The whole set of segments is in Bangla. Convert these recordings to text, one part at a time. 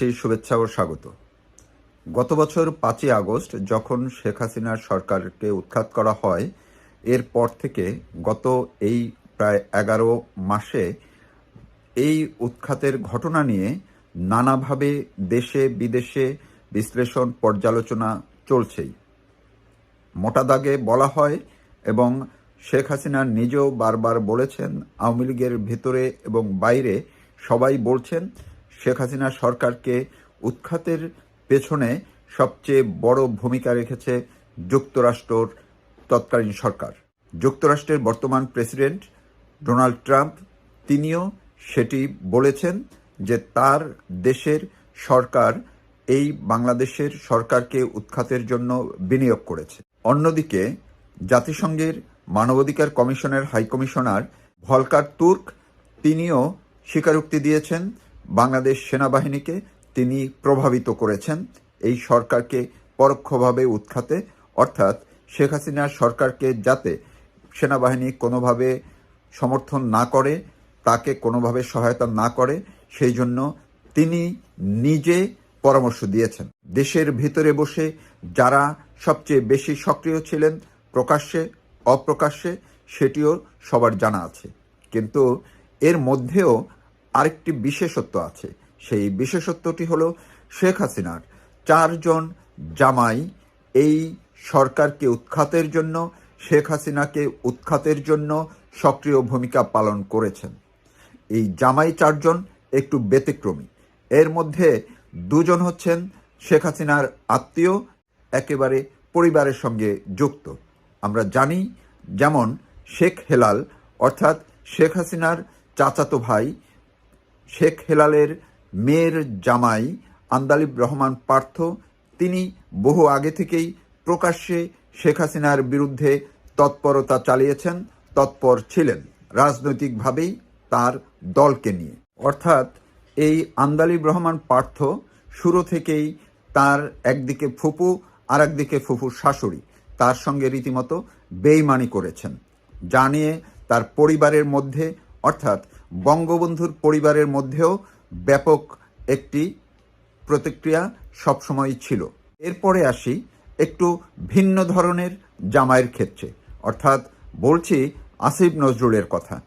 জানাচ্ছি শুভেচ্ছা ও স্বাগত। গত বছর পাঁচই আগস্ট যখন শেখ হাসিনার সরকারকে উৎখাত করা হয় এরপর থেকে গত এই প্রায় এগারো মাসে এই উৎখাতের ঘটনা নিয়ে নানাভাবে দেশে বিদেশে বিশ্লেষণ, পর্যালোচনা চলছেই। মোটা দাগে বলা হয় এবং শেখ হাসিনা নিজেও বারবার বলেছেন, আওয়ামী লীগের ভেতরে এবং বাইরে সবাই বলছেন শেখ হাসিনা সরকারকে উৎখাতের পেছনে সবচেয়ে বড় ভূমিকা রেখেছে যুক্তরাষ্ট্রর তৎকালীন সরকার। যুক্তরাষ্ট্রের বর্তমান প্রেসিডেন্ট ডোনাল্ড ট্রাম্প, তিনিও সেটি বলেছেন যে তার দেশের সরকার এই বাংলাদেশের সরকারকে উৎখাতের জন্য বিনিয়োগ করেছে। অন্যদিকে, জাতিসংঘের মানবাধিকার কমিশনের হাইকমিশনার ভলকার তুর্ক, তিনিও স্বীকারোক্তি দিয়েছেন বাংলাদেশ সেনাবাহিনীকে তিনি প্রভাবিত করেছেন। এই সরকারকে পরোক্ষভাবে উৎখাতে, অর্থাৎ শেখ হাসিনার সরকারকে যাতে সেনাবাহিনী কোনোভাবে সমর্থন না করে, তাকে কোনোভাবে সহায়তা না করে, সেই জন্য তিনি নিজে পরামর্শ দিয়েছেন। দেশের ভিতরে বসে যারা সবচেয়ে বেশি সক্রিয় ছিলেন, প্রকাশ্যে, অপ্রকাশ্যে, সেটিও সবার জানা আছে। কিন্তু এর মধ্যেও আরেকটি বিশেষত্ব আছে। সেই বিশেষত্বটি হলো শেখ হাসিনার চারজন জামাই এই সরকারকে উৎখাতের জন্য, শেখ হাসিনাকে উৎখাতের জন্য সক্রিয় ভূমিকা পালন করেছেন। এই জামাই চারজন একটু ব্যতিক্রমী। এর মধ্যে দুজন হচ্ছেন শেখ হাসিনার আত্মীয়, একেবারে পরিবারের সঙ্গে যুক্ত। আমরা জানি যেমন শেখ হেলাল, অর্থাৎ শেখ হাসিনার চাচাতো ভাই শেখ হেলালের মেয়ের জামাই আন্দালিব রহমান পার্থ, তিনি বহু আগে থেকেই প্রকাশ্যে শেখ হাসিনার বিরুদ্ধে তৎপরতা চালিয়েছেন, তৎপর ছিলেন রাজনৈতিকভাবেই তার দলকে নিয়ে। অর্থাৎ এই আন্দালিব রহমান পার্থ শুরু থেকেই তার একদিকে ফুপু আর একদিকে ফুপুর শাশুড়ি। তার সঙ্গে রীতিমতো বেইমানি করেছেন। যা নিয়ে তার পরিবারের মধ্যে, অর্থাৎ বঙ্গবন্ধুর পরিবারের মধ্যেও ব্যাপক একটি প্রতিক্রিয়া সবসময়ই ছিল। এরপরে আসি একটু ভিন্ন ধরনের জামাইয়ের ক্ষেত্রে। অর্থাৎ বলছি আসিফ নজরুলের কথা।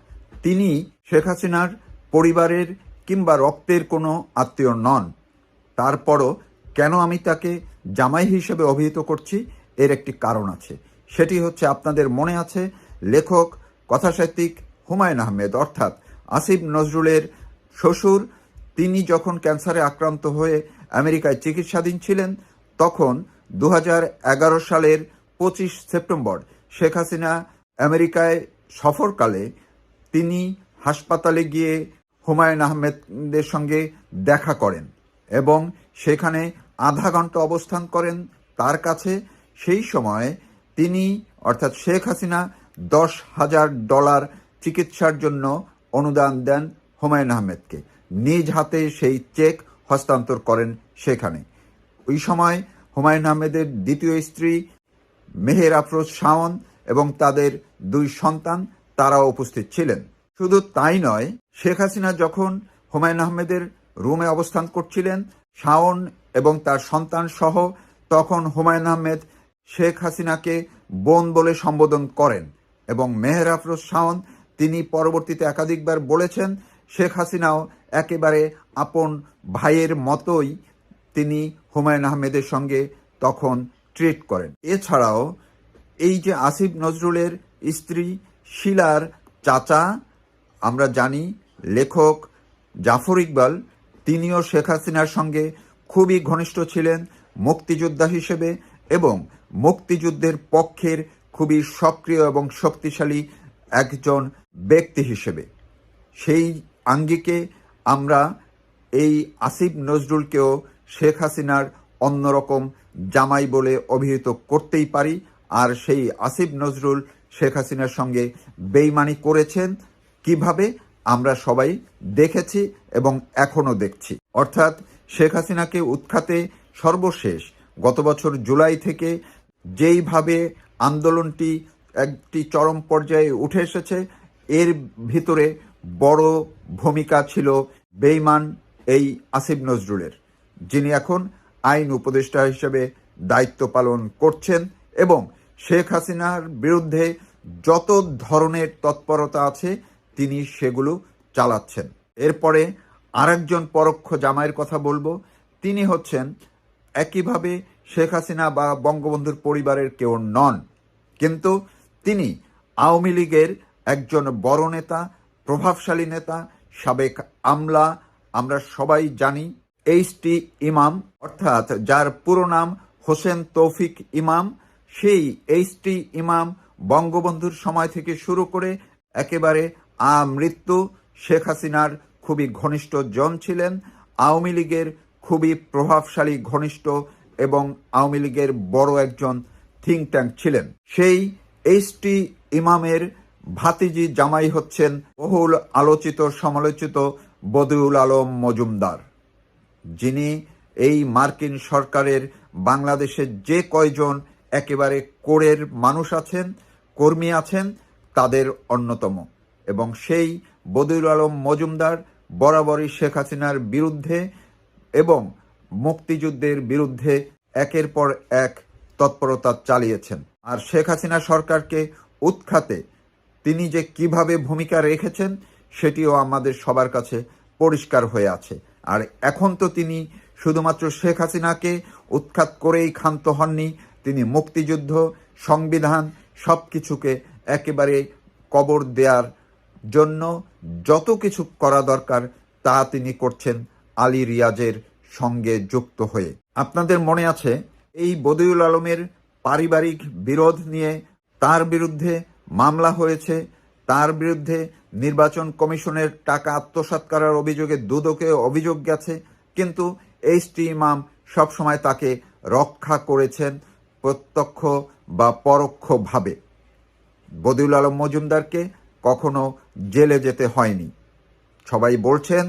তিনি শেখ হাসিনার পরিবারের কিংবা রক্তের কোনো আত্মীয় নন। তারপরও কেন আমি তাকে জামাই হিসেবে অভিহিত করছি এর একটি কারণ আছে। সেটি হচ্ছে আপনাদের মনে আছে লেখক, কথাসাহিত্যিক হুমায়ুন আহমেদ। অর্থাৎ আসিফ নজরুলের শ্বশুর, তিনি যখন ক্যান্সারে আক্রান্ত হয়ে আমেরিকায় চিকিৎসাধীন ছিলেন, তখন দু হাজার এগারো সালের পঁচিশ সেপ্টেম্বর শেখ হাসিনা আমেরিকায় সফরকালে তিনি হাসপাতালে গিয়ে হুমায়ুন আহমেদের সঙ্গে দেখা করেন এবং সেখানে আধা ঘণ্টা অবস্থান করেন তার কাছে। সেই সময় তিনি, অর্থাৎ শেখ হাসিনা, দশ হাজার ডলার চিকিৎসার জন্য অনুদান দেন হুমায়ুন আহমেদকে। নিজ হাতে সেই চেক হস্তান্তর করেন সেখানে। ওই সময় হুমায়ুন আহমেদের দ্বিতীয় স্ত্রী মেহের আফরোজ শাওন এবং তাদের দুই সন্তান তারাও উপস্থিত ছিলেন। শুধু তাই নয়, শেখ হাসিনা যখন হুমায়ুন আহমেদের রুমে অবস্থান করছিলেন, শাওন এবং তার সন্তান সহ, তখন হুমায়ুন আহমেদ শেখ হাসিনাকে বোন বলে সম্বোধন করেন এবং মেহের আফরোজ শাওন তিনি পরবর্তীতে একাধিকবার বলেছেন, শেখ হাসিনাও একেবারে আপন ভাইয়ের মতোই তিনি হুমায়ুন আহমেদের সঙ্গে তখন ট্রিট করেন। এছাড়াও এই যে আসিফ নজরুলের স্ত্রী শিলার চাচা, আমরা জানি লেখক জাফর ইকবাল, তিনিও শেখ হাসিনার সঙ্গে খুবই ঘনিষ্ঠ ছিলেন, মুক্তিযোদ্ধা হিসেবে এবং মুক্তিযুদ্ধের পক্ষের খুবই সক্রিয় এবং শক্তিশালী একজন ব্যক্তি হিসেবে। সেই আঙ্গিকে আমরা এই আসিফ নজরুলকেও শেখ হাসিনার অন্যরকম জামাই বলে অভিহিত করতেই পারি। আর সেই আসিফ নজরুল শেখ হাসিনার সঙ্গে বেইমানি করেছেন, কীভাবে আমরা সবাই দেখেছি এবং এখনও দেখছি। অর্থাৎ শেখ হাসিনাকে উৎখাতে সর্বশেষ গত বছর জুলাই থেকে যেইভাবে আন্দোলনটি একটি চরম পর্যায়ে উঠে এসেছে। এর ভিতরে বড় ভূমিকা ছিল বেইমান এই আসিফ নজরুলের, যিনি এখন আইন উপদেষ্টা হিসেবে দায়িত্ব পালন করছেন এবং শেখ হাসিনার বিরুদ্ধে যত ধরনের তৎপরতা আছে, তিনি সেগুলো চালাচ্ছেন। এরপরে আরেকজন পরোক্ষ জামাইয়ের কথা বলব। তিনি হচ্ছেন একইভাবে শেখ হাসিনা বা বঙ্গবন্ধুর পরিবারের কেউ নন। কিন্তু তিনি আওয়ামী লীগের একজন বড় নেতা, প্রভাবশালী নেতা, সাবেক আমলা, আমরা সবাই জানি এইচ টি ইমাম, অর্থাৎ যার পুরো নাম হোসেন তৌফিক ইমাম, সেই এইচ টি ইমাম বঙ্গবন্ধুর সময় থেকে শুরু করে একেবারে আ মৃত্যু শেখ হাসিনার খুবই ঘনিষ্ঠ জন ছিলেন, আওয়ামী লীগের খুবই প্রভাবশালী ঘনিষ্ঠ এবং আওয়ামী লীগের বড় একজন থিঙ্ক ট্যাঙ্ক ছিলেন। সেই এইচ টি ইমামের ভাতিজি জামাই হচ্ছেন বহুল আলোচিত, সমালোচিত বদিউল আলম মজুমদার। যিনি এই মার্কিন সরকারের বাংলাদেশের যে কয়জন একেবারে কোরের মানুষ আছেন, কর্মী আছেন, তাদের অন্যতম। এবং সেই বদিউল আলম মজুমদার বরাবরই শেখ হাসিনার বিরুদ্ধে এবং মুক্তিযুদ্ধের বিরুদ্ধে একের পর এক তৎপরতা চালিয়েছেন। আর শেখ হাসিনা সরকারকে উৎখাতে তিনি যে কীভাবে ভূমিকা রেখেছেন, সেটিও আমাদের সবার কাছে পরিষ্কার হয়ে আছে। আর এখন তো তিনি শুধুমাত্র শেখ হাসিনাকে উৎখাত করেই ক্ষান্ত হননি, তিনি মুক্তিযুদ্ধ, সংবিধান সব কিছুকে একেবারে কবর দেওয়ার জন্য যত কিছু করা দরকার, তা তিনি করছেন আলী রিয়াজের সঙ্গে যুক্ত হয়ে। আপনাদের মনে আছে, এই বদিউল আলমের পারিবারিক বিরোধ নিয়ে তার বিরুদ্ধে মামলা হয়েছে। তার বিরুদ্ধে নির্বাচন কমিশনের টাকা আত্মসাৎ করার অভিযোগে দুদকে অভিযোগ গেছে, কিন্তু এইচ টি ইমাম সবসময় তাকে রক্ষা করেছেন প্রত্যক্ষ বা পরোক্ষভাবে। বদিউল আলম মজুমদারকে কখনো জেলে যেতে হয়নি। সবাই বলছেন,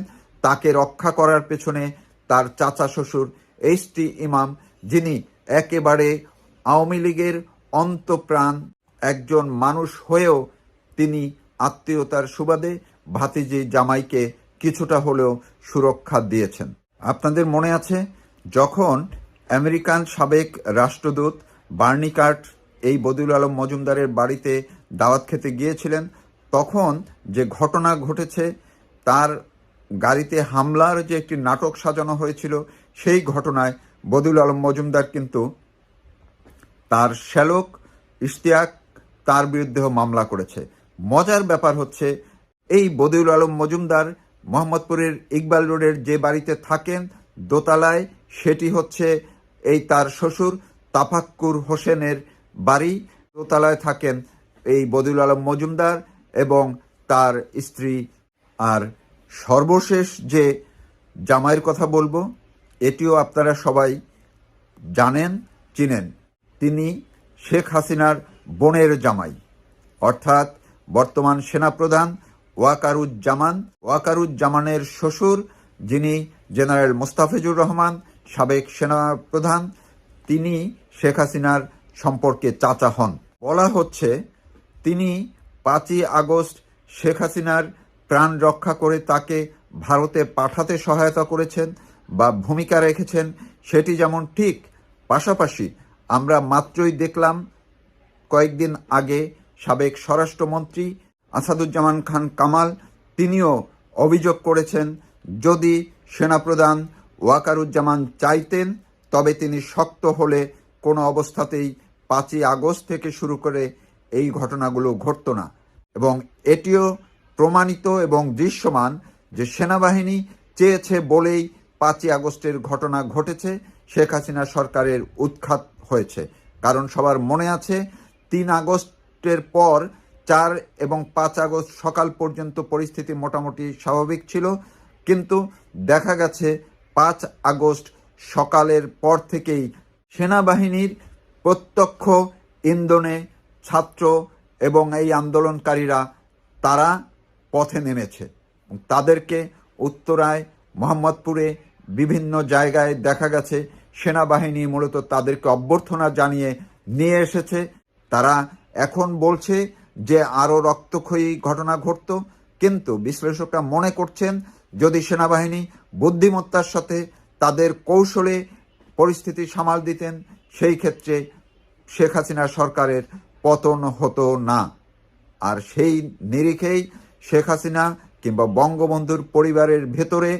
তাকে রক্ষা করার পেছনে তার চাচা শ্বশুর এইচ টি ইমাম, যিনি একেবারে আওয়ামী লীগের অন্তপ্রাণ একজন মানুষ হয়েও তিনি আত্মীয়তার সুবাদে ভাতিজি জামাইকে কিছুটা হলেও সুরক্ষা দিয়েছেন। আপনাদের মনে আছে, যখন আমেরিকান সাবেক রাষ্ট্রদূত বার্নিকার্ট এই বদিউল আলম মজুমদারের বাড়িতে দাওয়াত খেতে গিয়েছিলেন, তখন যে ঘটনা ঘটেছে, তার গাড়িতে হামলার যে একটি নাটক সাজানো হয়েছিল, সেই ঘটনায় বদিউল আলম মজুমদার কিন্তু তার শ্যালক ইশতিয়াক তার বিরুদ্ধেও মামলা করেছে। মজার ব্যাপার হচ্ছে, এই বদিউল আলম মজুমদার মোহাম্মদপুরের ইকবাল রোডের যে বাড়িতে থাকেন দোতলায়, সেটি হচ্ছে এই তার শ্বশুর তাফাক্কুর হোসেনের বাড়ি। দোতলায় থাকেন এই বদিউল আলম মজুমদার এবং তার স্ত্রী। আর সর্বশেষ যে জামাইয়ের কথা বলব, এটিও আপনারা সবাই জানেন, চিনেন। তিনি শেখ হাসিনার বোনের জামাই, অর্থাৎ বর্তমান সেনাপ্রধান ওয়াকারুজ্জামান। ওয়াকারুজ্জামানের শ্বশুর, যিনি জেনারেল মোস্তাফিজুর রহমান, সাবেক সেনাপ্রধান, তিনি শেখ হাসিনার সম্পর্কে চাচা হন। বলা হচ্ছে, তিনি পাঁচই আগস্ট শেখ হাসিনার প্রাণ রক্ষা করে তাকে ভারতে পাঠাতে সহায়তা করেছেন বা ভূমিকা রেখেছেন, সেটি যেমন ঠিক, পাশাপাশি আমরা মাত্রই দেখলাম কয়েকদিন আগে সাবেক স্বরাষ্ট্রমন্ত্রী আসাদুজ্জামান খান কামাল তিনিও অভিযোগ করেছেন, যদি সেনাপ্রধান ওয়াকারুজ্জামান চাইতেন, তবে তিনি শক্ত হলে কোনো অবস্থাতেই পাঁচই আগস্ট থেকে শুরু করে এই ঘটনাগুলো ঘটত না। এবং এটিও প্রমাণিত এবং দৃশ্যমান যে সেনাবাহিনী চেয়েছে বলেই পাঁচই আগস্টের ঘটনা ঘটেছে, শেখ হাসিনা সরকারের উৎখাত হয়েছে। কারণ সবার মনে আছে, তিন আগস্টের পর চার এবং পাঁচ আগস্ট সকাল পর্যন্ত পরিস্থিতি মোটামুটি স্বাভাবিক ছিল। কিন্তু দেখা গেছে, পাঁচ আগস্ট সকালের পর থেকেই সেনাবাহিনীর প্রত্যক্ষ ইন্ধনে ছাত্র এবং এই আন্দোলনকারীরা তারা পথে নেমেছে। তাদেরকে উত্তরায়, মোহাম্মদপুরে বিভিন্ন জায়গায় দেখা গেছে সেনাবাহিনী মূলত তাদেরকে অভ্যর্থনা জানিয়ে নিয়ে এসেছে। তারা এখন বলছে যে আরও রক্তক্ষয়ী ঘটনা ঘটত, কিন্তু বিশ্লেষকরা মনে করছেন যদি সেনাবাহিনী বুদ্ধিমত্তার সাথে তাদের কৌশলে পরিস্থিতি সামাল দিতেন, সেই ক্ষেত্রে শেখ হাসিনা সরকারের পতন হতো না। আর সেই নিরিখেই শেখ হাসিনা কিংবা বঙ্গবন্ধুর পরিবারের ভেতরে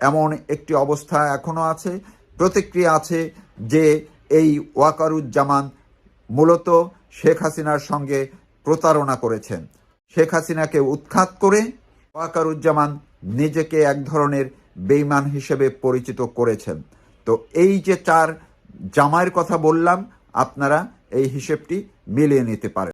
এমন একটি অবস্থা এখনও আছে প্রতিক্রিয়া আছে যে এই ওয়াকারুজ্জামান মূলত শেখ হাসিনার সঙ্গে প্রতারণা করেছেন। শেখ হাসিনাকে উৎখাত করে ওয়াকারুজ্জামান নিজেকে এক ধরনের বেইমান হিসেবে পরিচিত করেছেন। তো এই যে চার জামাইয়ের কথা বললাম, আপনারা এই হিসেবটি মিলিয়ে নিতে পারেন।